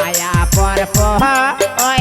কায়া পর ওই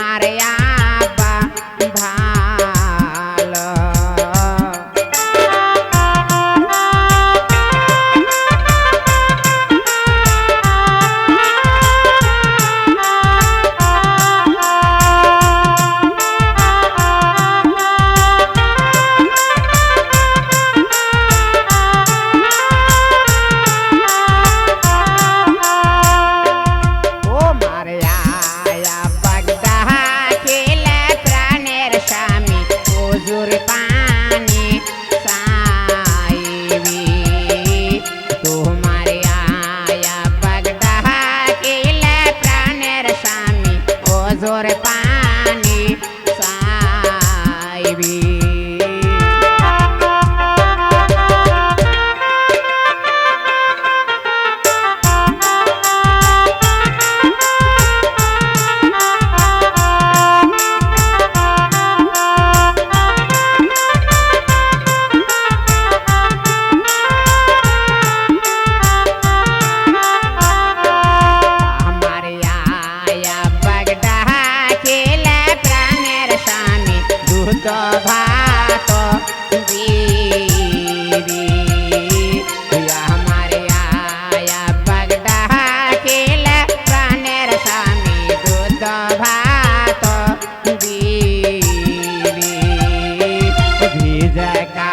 i Maria. জানি that guy.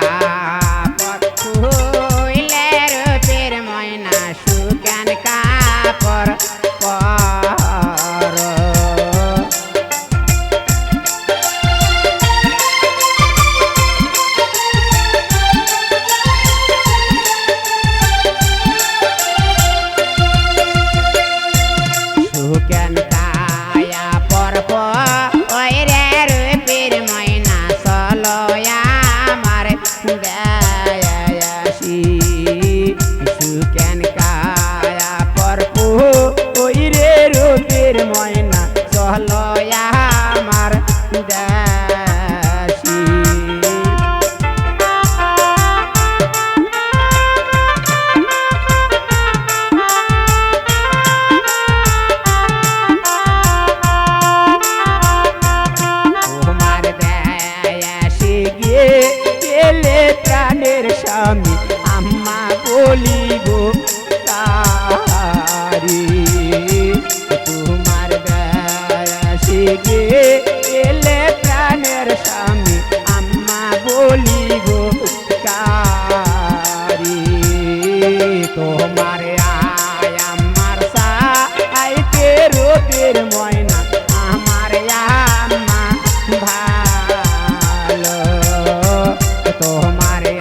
মারে